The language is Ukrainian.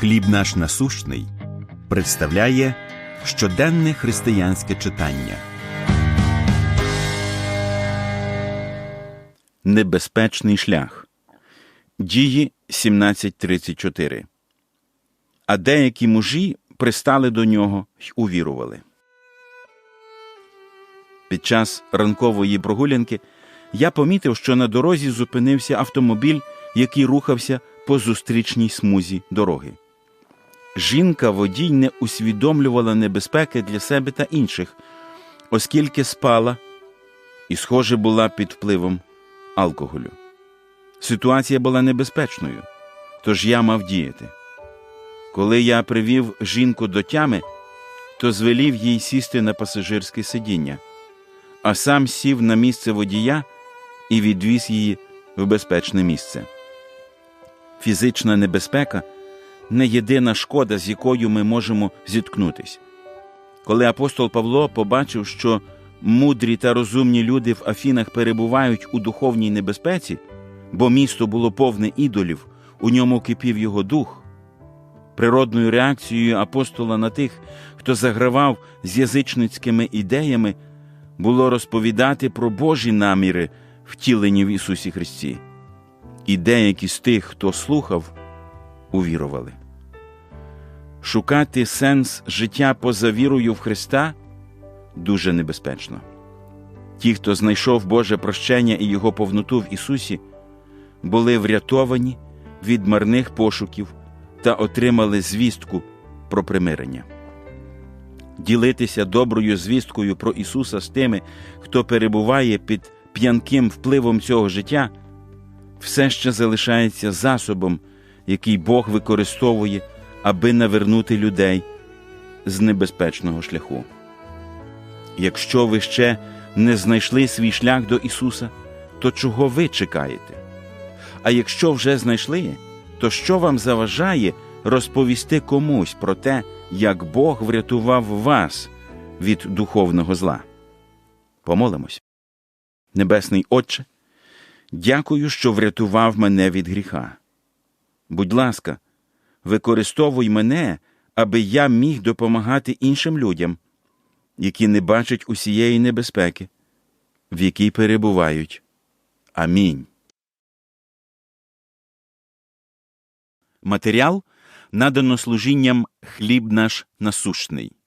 Хліб наш насущний представляє щоденне християнське читання. Небезпечний шлях. Дії 17.34. А деякі мужі пристали до нього й увірували. Під час ранкової прогулянки я помітив, що на дорозі зупинився автомобіль, який рухався по зустрічній смузі дороги. Жінка водій не усвідомлювала небезпеки для себе та інших, оскільки спала і, схоже, була під впливом алкоголю. Ситуація була небезпечною, тож я мав діяти. Коли я привів жінку до тями, то звелів їй сісти на пасажирське сидіння, а сам сів на місце водія і відвіз її в безпечне місце. Фізична небезпека не єдина шкода, з якою ми можемо зіткнутись. Коли апостол Павло побачив, що мудрі та розумні люди в Афінах перебувають у духовній небезпеці, бо місто було повне ідолів, у ньому кипів його дух. Природною реакцією апостола на тих, хто загравав з язичницькими ідеями, було розповідати про Божі наміри, втілені в Ісусі Христі. І деякі з тих, хто слухав, увірували. Шукати сенс життя поза вірою в Христа дуже небезпечно. Ті, хто знайшов Боже прощення і Його повноту в Ісусі, були врятовані від марних пошуків та отримали звістку про примирення. Ділитися доброю звісткою про Ісуса з тими, хто перебуває під п'янким впливом цього життя, все ще залишається засобом, який Бог використовує, аби навернути людей з небезпечного шляху. Якщо ви ще не знайшли свій шлях до Ісуса, то чого ви чекаєте? А якщо вже знайшли, то що вам заважає розповісти комусь про те, як Бог врятував вас від духовного зла? Помолимось. Небесний Отче, дякую, що врятував мене від гріха. Будь ласка, використовуй мене, аби я міг допомагати іншим людям, які не бачать усієї небезпеки, в якій перебувають. Амінь. Матеріал надано служінням хліб наш насущний.